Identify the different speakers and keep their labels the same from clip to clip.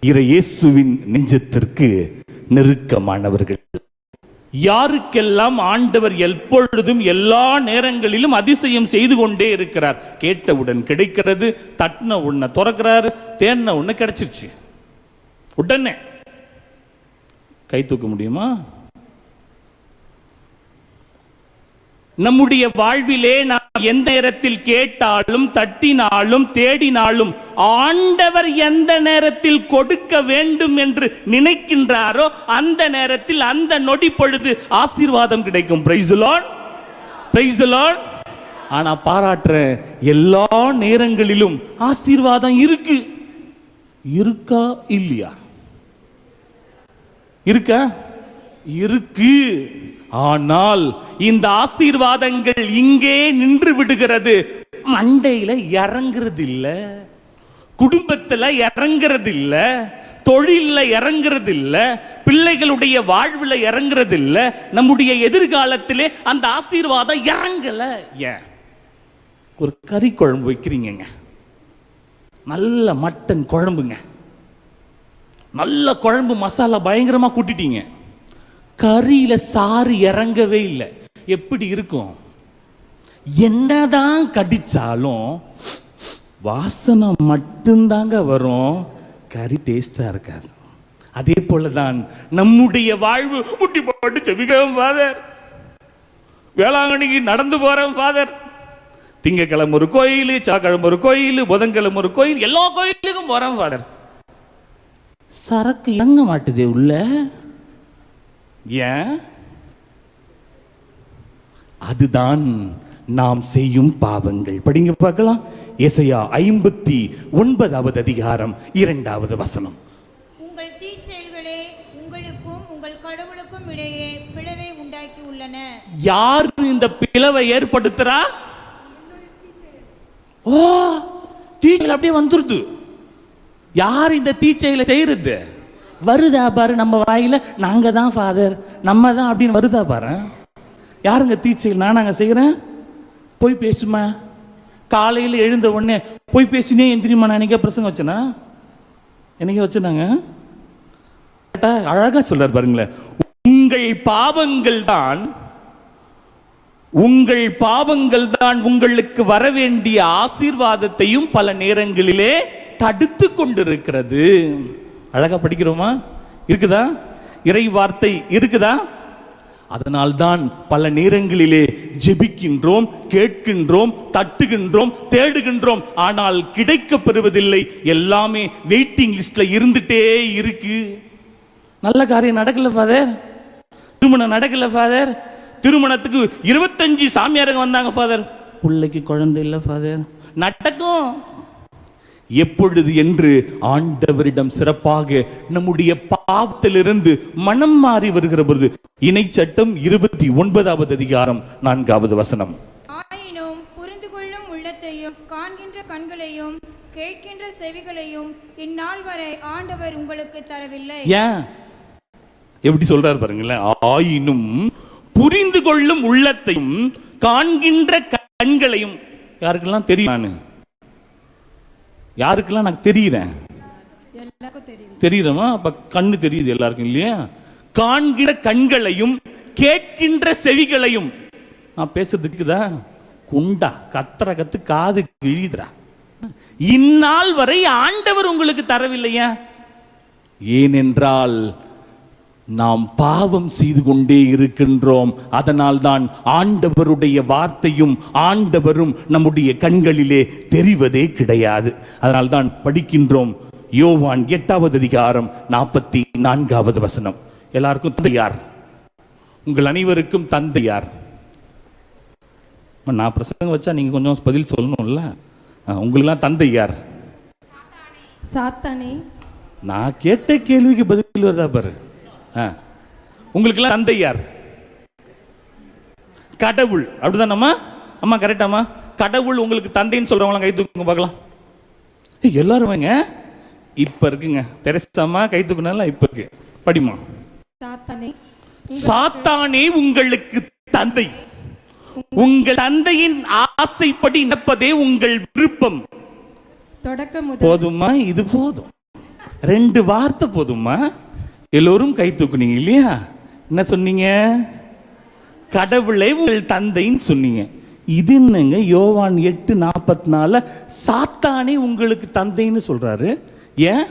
Speaker 1: இற இயேசுவின் நெஞ்சத்திற்கு நெருக்கமானவர்கள். யாருக்கெல்லாம் ஆண்டவர் எப்பொழுதும் எல்லா நேரங்களிலும் அதிசயம் செய்து கொண்டே இருக்கிறார் கேட்டவுடன் கிடைக்கிறது தட்டின உன்னை திறக்கிறாரு தேன்ன உன்ன கிடைச்சிருச்சு. உடனே. கை தூக்க முடியுமா? நம்முடைய வாழ்விலே நாம் எந்த நேரத்தில் கேட்டாலும் தட்டினாலும் தேடினாலும் ஆண்டவர் எந்த நேரத்தில் கொடுக்க வேண்டும் என்று நினைக்கின்றாரோ அந்த நேரத்தில் அந்த நொடி பொழுது ஆசீர்வாதம் கிடைக்கும். ஆனா பாராட்டுற எல்லா நேரங்களிலும் ஆசீர்வாதம் இருக்கு. இருக்கா இல்லையா? இருக்கா? இருக்கு. ஆனால் இந்த ஆசீர்வாதங்கள் இங்கே நின்று விடுகிறது. மண்டையில இறங்குறது இல்ல குடும்பத்துல இறங்குறது இல்ல தொழில்ல இறங்குறது இல்ல பிள்ளைகளுடைய வாழ்வுல இறங்குறது இல்ல நம்முடைய எதிர்காலத்திலே அந்த ஆசீர்வாதம் இறங்கல. ஏன் ஒரு கறி குழம்பு வைக்கிறீங்கங்க. நல்ல மட்டன் குழம்புங்க. நல்ல குழம்பு மசாலா பயங்கரமா கூட்டிட்டீங்க. கறியில் சாறு இறங்கவே இல்லை. எப்படி இருக்கும்? என்னதான் கடிச்சாலும் வாசனை மட்டும்தாங்க வரும். கறி டேஸ்டாக இருக்காது. அதே போல தான் நம்முடைய வாழ்வு. முட்டி போட்டு செவிக்கவும் ஃபாதர் வேளாங்கண்ணிக்கு நடந்து போகிறோம் ஃபாதர் திங்கக்கிழமை ஒரு கோயில் சாக்கிழமை ஒரு கோயில் புதன்கிழமை ஒரு கோயில் எல்லா கோயிலுக்கும் போகிறோம் ஃபாதர் சரக்கு இறங்க மாட்டுதே உள்ள. ஏன்? அதுதான் நாம் செய்யும் பாவங்கள். படிங்க பார்க்கலாம். எசையா ஐம்பத்தி ஒன்பதாவது அதிகாரம் இரண்டாவது வசனம்.
Speaker 2: உங்கள் தீச்செயல்களே உங்களுக்கும் உங்கள் கடவுளுக்கும் இடையே பிளவை உண்டாக்கி உள்ளன.
Speaker 1: யார் இந்த பிளவை ஏற்படுத்துறா? ஓ தீச்செயல் அப்படியே வந்துருது. யார் இந்த தீச்செயலை செய்யறது? வருதா பாரு நம்ம வாயில்? நாங்கள் தான் ஃபாதர் நம்ம தான் அப்படின்னு வருதா பாரு? யாருங்க தீச்செயல் நான் நாங்கள் செய்கிறேன் போய் பேசுமா காலையில் எழுந்த உடனே போய் பேசினே எந்திரிமா நான் என்னைக்கா பிரசங்க வச்சேனா? என்னைக்கா வச்சுனாங்க அழகாக அழகா பாருங்களேன். உங்கள் பாவங்கள் தான் உங்கள் பாவங்கள் தான் உங்களுக்கு வர வேண்டிய ஆசீர்வாதத்தையும் பல நேரங்களிலே தடுத்து கொண்டிருக்கிறது. அழகா படிக்கிறோமா? இருக்குதா? இறை வார்த்தை இருக்குதா? அதனால்தான் பல நேரங்களிலே ஜெபிக்கின்றோம் கேட்கின்றோம் தட்டுகின்றோம் தேடுகின்றோம். ஆனால் கிடைக்க பெறுவதில்லை எல்லாமே வெயிட்டிங் லிஸ்ட்ல இருந்துட்டே இருக்கு. நல்ல காரியம் நடக்கல ஃபாதர் திருமணம் நடக்கல ஃபாதர் திருமணத்துக்கு இருபத்தஞ்சு சாமியாரங்க வந்தாங்க ஃபாதர் பிள்ளைக்கு குழந்தை இல்லை ஃபாதர் நடக்கும். எப்பொழுது என்று ஆண்டவரிடம் சிறப்பாக நம்முடைய பாவத்திலிருந்து மனம் மாறி வருகிற பொழுது இணை சட்டம் இருபத்தி ஒன்பதாவது அதிகாரம் நான்காவது வசனம்.
Speaker 2: ஆயினும் புரிந்து கொள்ளும் உள்ளத்தையும் காண்கின்ற கண்களையும் கேட்கின்ற செவிகளையும் இந்நாள் வரை ஆண்டவர் உங்களுக்கு தரவில்லை.
Speaker 1: ஏன்? எப்படி சொல்றாரு பாருங்களேன். ஆயினும் புரிந்து கொள்ளும் உள்ளத்தையும் காண்கின்ற கண்களையும் யாருக்கெல்லாம் தெரியும்? நானு யாருக்கெல்லாம் நான் தெரியுறேன்? தெரியுறமா அப்ப கண்ணு தெரியுது எல்லாருக்கும் இல்லையா? காண்கிற கண்களையும் கேட்கின்ற செவிகளையும். நான் பேசுறதுக்குதா குண்டா கத்துற கத்து காது கிழிதுரா இந்நாள் வரை ஆண்டவர் உங்களுக்கு தரவில்லையா? ஏனென்றால் நாம் பாவம் செய்து கொண்டே இருக்கின்றோம். அதனால் தான் ஆண்டவருடைய வார்த்தையும் ஆண்டவரும் நம்முடைய கண்களிலே தெரிவதே கிடையாது. அதனால் தான் படிக்கின்றோம். யோவான் எட்டாவது அதிகாரம் நாற்பத்தி நான்காவது வசனம். எல்லாருக்கும் தந்தை யார் உங்கள் அனைவருக்கும் தந்தை யார் அம்மா, நான் பிரசங்கம் வச்சா நீங்க கொஞ்சம் பதில் சொல்லணும்ல? உங்களுக்கெல்லாம் தந்தை யார்
Speaker 2: சாத்தானே.
Speaker 1: நான் கேட்ட கேள்விக்கு பதில் வருதா பாரு. உங்களுக்கெல்லாம் தந்தை யார்? கடவுள். அப்படிதானம்மா அம்மா? கரெக்டாம்மா கடவுள் உங்களுக்கு தந்தைன்னு சொல்றவங்களாம் கை தூக்குங்க பார்க்கலாம். எல்லாரும் வாங்க. இப்ப இருக்குங்க. தெரசாமா கை தூக்குனால இப்ப இருக்கு. படிமா
Speaker 2: சாத்தானே
Speaker 1: உங்களுக்கு தந்தை. உங்கள் தந்தையின் ஆசைப்படி நடப்பதே உங்கள் விருப்பம். போதுமா இது போதும். ரெண்டு வார்த்தை போதுமா எல்லோரும் கை தூக்குனீங்க இல்லையா? என்ன சொன்னீங்க? கடவுளை உங்கள் தந்தைன்னு சொன்னீங்க. இது என்னங்க? யோவான் எட்டு நாற்பத்தி நாலு சாத்தானே உங்களுக்கு தந்தைன்னு சொல்றாரு. ஏன்?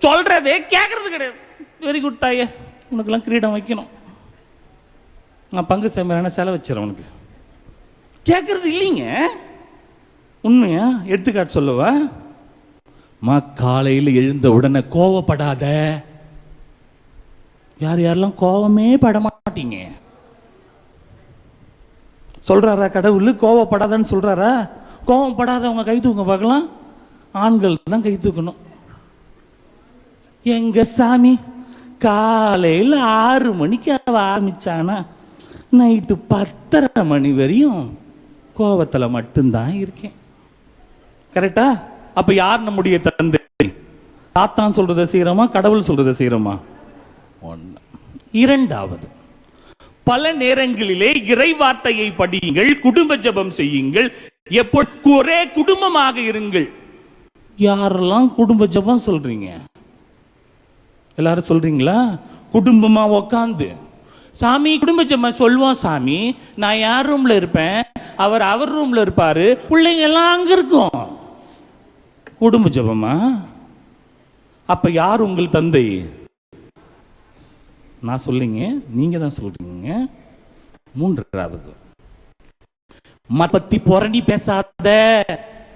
Speaker 1: சொல்றதே கேட்கறது கிடையாது. வெரி குட் தாயே உனக்கெல்லாம் கிரீடம் வைக்கணும். நான் பங்கு சேமரான செலவு வச்சிடறேன் உனக்கு. கேட்கறது இல்லைங்க. உண்மையா? எடுத்துக்காட்டு சொல்லவா? மா காலையில் எழுந்த உடனே கோவப்படாத. யார் யாரெல்லாம் கோவமே பட மாட்டீங்க? சொல்கிறாரா கடவுள்? கோவப்படாதன்னு சொல்கிறாரா கோவப்படாதவங்க கை தூக்க பார்க்கலாம். ஆண்கள் தான் கை தூக்கணும். எங்க சாமி? காலையில் ஆறு மணிக்கு அவ நைட்டு பத்தரை மணி வரையும் கோவத்தில் மட்டும்தான் இருக்கேன். கரெக்டா? அப்ப யார் நம்முடைய தந்தை? தாத்தான் சொல்றதை செய்யறோமா கடவுள் சொல்றதை செய்யறோமா? ஒண்ணு. இரண்டாவது பல நேரங்களிலே இறை வார்த்தையை படியுங்கள் குடும்ப ஜெபம் செய்யுங்கள் எப்போ ஒரே குடும்பமாக இருங்கள். யாரெல்லாம் குடும்ப ஜெபம் சொல்றீங்க? எல்லாரும் சொல்றீங்களா? குடும்பமா உக்காந்து. சாமி குடும்ப ஜெபம் சொல்லுவோம் சாமி. நான் யார் ரூம்ல இருப்பேன்? அவர் அவர் ரூம்ல இருப்பாரு. பிள்ளைங்க எல்லாம் அங்க இருக்கும். குடும்ப ஜெபமா? அப்ப யார் உங்கள் தந்தை? நான் சொல்லிங்க நீங்க தான் சொல்றீங்க. மூன்றாவது மத்த பத்தி புரணி பேசாத.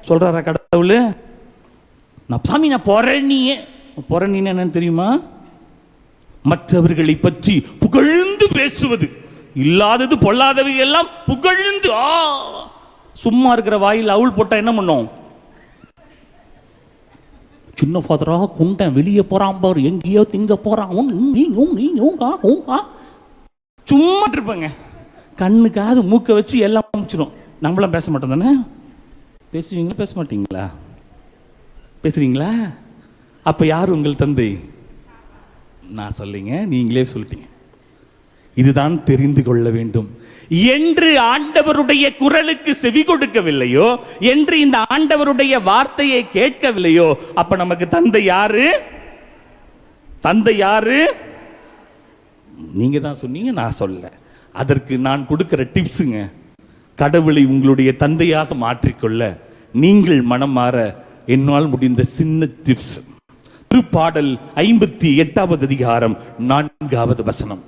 Speaker 1: சொல்றாரா கடவுள்? நான் சாமி நான் புரணியே புரணின்னு என்னன்னு தெரியுமா? மற்றவர்களை பற்றி புகழ்ந்து பேசுவது. இல்லாதது பொல்லாதவை எல்லாம் புகழ்ந்து ஆ. சும்மா இருக்கிற வாயில் அவுள் போட்டா என்ன பண்ணும்? சின்ன ஃபாதராக குண்டன் வெளியே போறான் பாரு எங்கேயோ திங்க போறான். நீ, நீ, சும்மா இருப்பேங்க. கண்ணுக்காவது மூக்க வச்சு எல்லாம் முடிச்சிடும் நம்மளாம் பேச மாட்டோம் தானே? பேசுவீங்களா பேச மாட்டீங்களா? பேசுறீங்களா? அப்ப யார் உங்கள் தந்தை? நான் சொல்லிங்க நீங்களே சொல்லிட்டீங்க. இதுதான் தெரிந்து கொள்ள வேண்டும். என்று ஆண்டவருடைய குரலுக்கு செவி கொடுக்கவில்லையோ? என்று இந்த ஆண்டவருடைய வார்த்தையை கேட்கவில்லையோ? அப்ப நமக்கு தந்தை யாரு? தந்தை யாரு? நீங்க தான் சொன்னீங்க நான் சொல்ல அதற்கு நான் கொடுக்கிற டிப்ஸுங்க. கடவுளை உங்களுடைய தந்தையாக மாற்றிக்கொள்ள நீங்கள் மனம் மாற என்னால் முடிந்த சின்ன டிப்ஸ். திருப்பாடல் ஐம்பத்தி எட்டாவது அதிகாரம் நான்காவது வசனம்.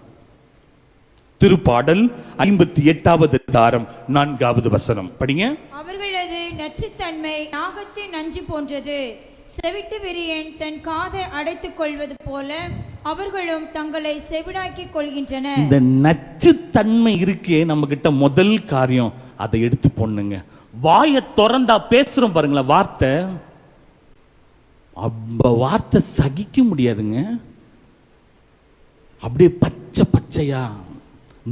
Speaker 1: திருப்பாடல் ஐம்பத்தி எட்டாவது அதிகாரம் நான்காவது வசனம். படிங்க.
Speaker 2: அவர்களது நச்சுத்தன்மை நாகத்தின் நஞ்சு போன்றது. செவிட்டு விரியன் தன் காதை அடைத்துக் கொள்வது போல அவர்களும் தங்களை செவிடாக்கிக் கொள்கின்றனர்.
Speaker 1: இந்த நச்சுத்தன்மை இருக்கே நம்ம கிட்ட முதல் காரியம். அதை எடுத்து பொண்ணுங்க. வாயை திறந்தா பேசுறோம் பாருங்களேன் வார்த்தை. அந்த வார்த்தை சகிக்க முடியாதுங்க. அப்படியே பச்சை பச்சையா.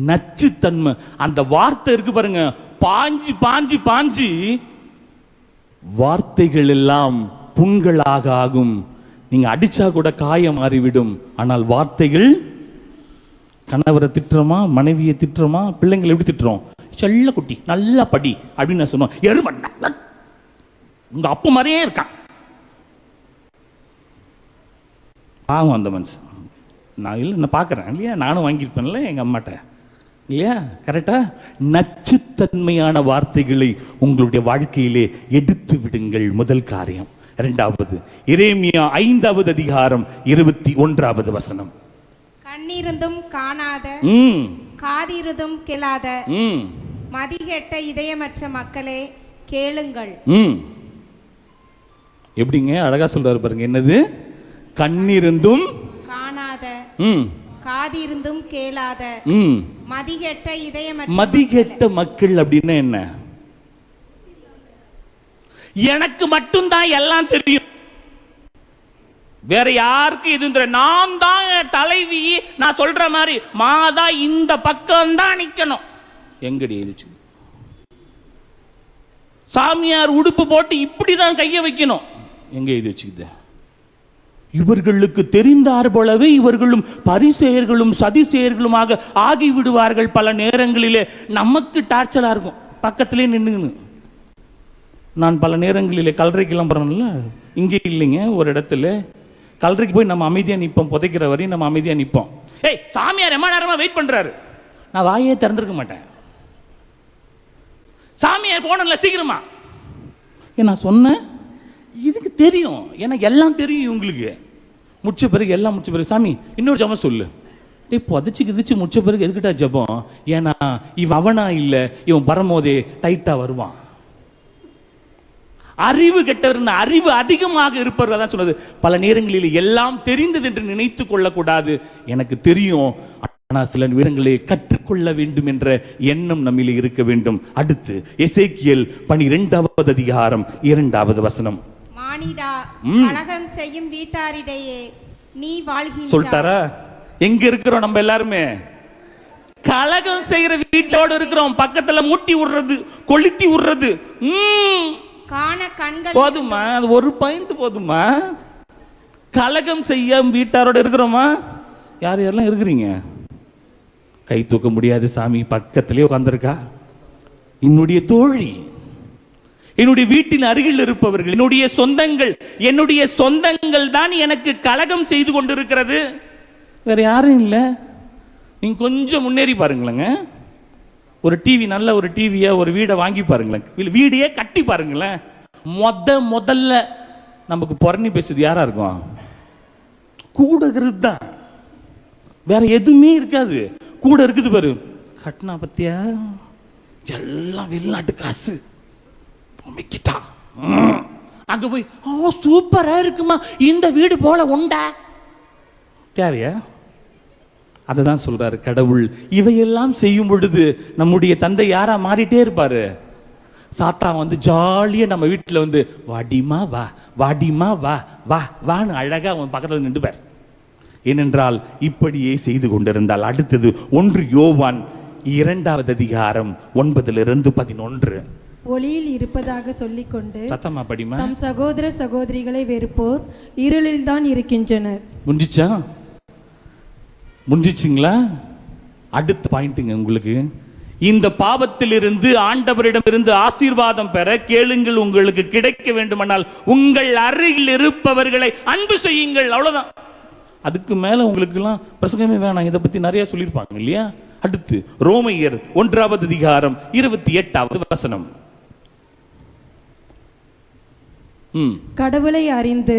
Speaker 1: நச்சுத்தன்மை. அந்த வார்த்தை இருக்கு பாருங்க. பாஞ்சி பாஞ்சு பாஞ்சி. வார்த்தைகள் எல்லாம் புண்களாக ஆகும். நீங்க அடிச்சா கூட காயம் மாறிவிடும். ஆனால் வார்த்தைகள் கணவரை திட்டுறோமா மனைவியை திட்டுறோமா பிள்ளைங்களை எப்படி திட்டுறோம்? செல்ல குட்டி நல்லா படி அப்படின்னு நான் சொன்னோம். எருமண்ண உங்க அப்பா மாதிரியே இருக்கான் பாவம் அந்த மனுஷன். நான் இல்லை நான் பார்க்குறேன் இல்லையா? நானும் வாங்கியிருப்பேன்ல எங்கள் அம்மாட்ட. இல்லையா? கரெக்டா நச்சுத்தன்மையான வார்த்தைகளை உங்களுடைய வாழ்க்கையிலே எடுத்து விடுங்கள். முதல் காரியம். இரண்டாவது இரேமியா ஐந்தாவது அதிகாரம் இருபத்தி ஒன்றாவது வசனம்.
Speaker 3: கண்ணிருந்தும் காணாத காதிருந்தும் கேளாத மதிகெட்ட இதயமற்ற மக்களே கேளுங்கள்.
Speaker 1: எப்படிங்க? அழகா சொல்றாரு பாருங்க. என்னது? கண்ணிருந்தும்
Speaker 3: காணாத காதிருந்தும் கேளாத மதிகெட்ட இதயமற்ற
Speaker 1: மதிகெட்ட மக்கள் அப்படின்னா என்ன? எனக்கு மட்டும்தான் எல்லாம் தெரியும். வேற யாருக்கு இது தெரியும் நான் தான் தலைவி. நான் சொல்ற மாதிரி மாதா இந்த பக்கம் தான் நிக்கணும். எங்கடி எழுதிச்சு? சாமியார் உடுப்பு போட்டு இப்படிதான் கையை வைக்கணும். எங்க எழுதி வச்சுக்குது? இவர்களுக்கு தெரிந்தார் போலவே இவர்களும் பரிசெயர்களும் சதிசெயர்களுமாக ஆகிவிடுவார்கள் பல நேரங்களிலே. நமக்கு டார்ச்சலாக இருக்கும். பக்கத்திலே நின்னுன்னு நான் பல நேரங்களிலே கல்லறை கிளம்புறேன்ல. இங்கே இல்லைங்க ஒரு இடத்துல. கல்லறைக்கு போய் நம்ம அமைதியாக நிற்போம் புதைக்கிற வரையும் நம்ம அமைதியாக நிற்போம் ஏய் சாமியார் எம்மா நேரமாக வெயிட் பண்ணுறாரு நான் வாயே திறந்துருக்க மாட்டேன். சாமியார் போனல சீக்கிரமா. நான் சொன்னேன் இதுக்கு தெரியும். ஏன்னா எல்லாம் தெரியும் உங்களுக்கு முடிச்ச பிறகு எல்லாம் முடிச்ச பிறகு. சாமி இன்னொரு ஜபம் சொல்லு. டே புதைச்சி கிதிச்சு முடிச்ச பிறகு எதுக்கிட்டா ஜபம்? ஏன்னா இவன் அவனா இல்லை இவன் வரும்போதே டைட்டாக வருவான். அறிவு கெட்டவர் அறிவு அதிகமாக இருப்பவர் தான் சொன்னது. பல நேரங்களில் எல்லாம் தெரிந்தது என்று நினைத்து கொள்ளக்கூடாது. எனக்கு தெரியும். ஆனால் சில நேரங்களை கற்றுக்கொள்ள வேண்டும் என்ற எண்ணம் நம்மிலே இருக்க வேண்டும். அடுத்து எசேக்கியல் பனிரெண்டாவது அதிகாரம் இரண்டாவது வசனம்.
Speaker 3: மானிடா. கலகம் செய்யும் வீட்டாரிடையே நீ வாழ்கின்றாய்.
Speaker 1: சொல்லிட்டாரா? எங்க இருக்கிறோம் நம்ம எல்லாருமே? கலகம் செய்யற வீட்டோடு இருக்கிறோம். பக்கத்துல முட்டி விடுறது கொளுத்தி விடுறது.
Speaker 3: காண கண்கள்
Speaker 1: போதுமா அது ஒரு பாயிண்ட் போதுமா கலகம் செய்ய வீட்டாரோட இருக்கிறோமா? யார் யாரெல்லாம் இருக்கிறீங்க? கை தூக்க முடியாது சாமி பக்கத்திலே உட்காந்துருக்கா என்னுடைய தோழி. என்னுடைய வீட்டின் அருகில் இருப்பவர்கள் என்னுடைய சொந்தங்கள் என்னுடைய சொந்தங்கள் தான் எனக்கு கலகம் செய்து கொண்டிருக்கிறது. வேற யாரும் இல்லை. நீங்க கொஞ்சம் முன்னேறி பாருங்களேங்க. ஒரு டிவி நல்ல ஒரு டிவியை ஒரு வீடை வாங்கி பாருங்களேன். வீடையே கட்டி பாருங்களேன். மொத முதல்ல நமக்கு புறணி பேசுது யாரா இருக்கும்? கூட இருக்கிறது தான். வேற எதுவுமே இருக்காது. கூட இருக்குது பாரு. கட்டினா பத்தியா? எல்லாம் வெளிநாட்டு காசு. அமைக்கிட்டா ம். அங்க போய் ஓ சூப்பரா இருக்குமா. இந்த வீடு போல உண்டா? தேவையா அதை தான் சொல்றாரு கடவுள். இவையெல்லாம் செய்யும் பொழுது நம்முடைய தந்தை யாரா மாறிட்டே இருப்பாரு? சாத்தா வந்து ஜாலியா நம்ம வீட்டில் வந்து வாடிமா வா வாடிமா வா வா வான்னு அழகா அவன் பக்கத்தில் நின்றுப்பார். ஏனென்றால் இப்படியே செய்து கொண்டிருந்தால் அடுத்தது ஒன்று யோவான் இரண்டாவது அதிகாரம் ஒன்பதிலிருந்து பதினொன்று.
Speaker 4: ஒளியில் இருப்பதாக சொல்லிக்கொண்டு
Speaker 1: சத்தமா படிமா?
Speaker 4: தம் சகோதர சகோதரிகளை வெறுப்போர் இருளில்தான் இருக்கின்றனர்.
Speaker 1: முடிஞ்சிச்சா முடிஞ்சிச்சிங்களா? அடுத்த பாயிண்ட்டுங்க உங்களுக்கு. இந்த பாவத்திலிருந்து ஆண்டவரிடமிருந்து ஆசீர்வாதம் பெற கேளுங்கள் உங்களுக்கு கிடைக்க வேண்டுமானால் உங்கள் அருகில் இருப்பவர்களை அன்பு செய்யுங்கள் அவ்வளவுதான். அதுக்கு மேல உங்களுக்கெல்லாம் பிரசங்கமே வேணாம் இதை பத்தி நிறைய சொல்லியிருப்பாங்க இல்லையா? அடுத்து ரோமையர் ஒன்றாவது அதிகாரம் இருபத்தி எட்டாவது வசனம் ம்
Speaker 4: கடவுளை அறிந்து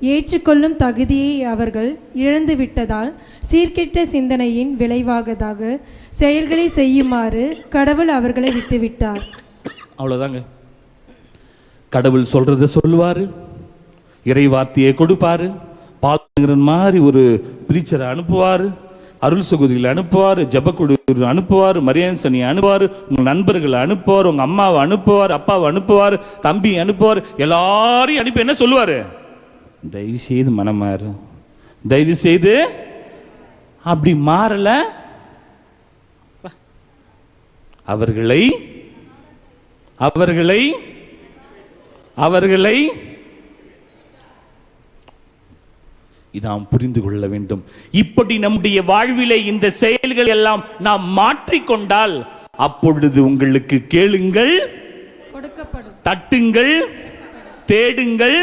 Speaker 4: ஏற்றுக்கொள்ளும் தகுதியை அவர்கள் இழந்து விட்டதால் சீர்கெட்ட சிந்தனையின் விளைவாகதாக செயல்களை செய்யுமாறு கடவுள் அவர்களை விட்டுவிட்டார்.
Speaker 1: அவ்வளோதாங்க கடவுள் சொல்றத சொல்லுவாரு. இறை வார்த்தையை கொடுப்பாரு. பாலங்கரன் மாதிரி ஒரு பிரீச்சரை அனுப்புவார். அருள் சகோதரிகளை அனுப்புவார் ஜபக்குழு அனுப்புவார் மரியாதை சனி அனுப்புவார் உங்கள் நண்பர்களை அனுப்புவார் உங்கள் அம்மாவை அனுப்புவார் அப்பாவை அனுப்புவார் தம்பி அனுப்புவார் எல்லாரையும் அனுப்பி என்ன சொல்லுவார்? தயவு செய்து மனமாறு தயவு செய்து அப்படி மாறல. அவர்களை அவர்களை அவர்களை இதாம் புரிந்து கொள்ள வேண்டும். இப்படி நம்முடைய வாழ்விலே இந்த செயல்கள் எல்லாம் நாம் மாற்றிக்கொண்டால் அப்பொழுது உங்களுக்கு கேளுங்கள் தட்டுங்கள் தேடுங்கள்.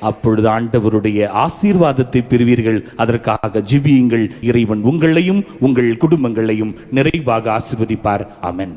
Speaker 1: அப்பொழுது ஆண்டவருடைய ஆசீர்வாதத்தை பெறுவீர்கள். அதற்காக ஜிபியுங்கள். இறைவன் உங்களையும் உங்கள் குடும்பங்களையும் நிறைவாக ஆசீர்வதிப்பார். அமென்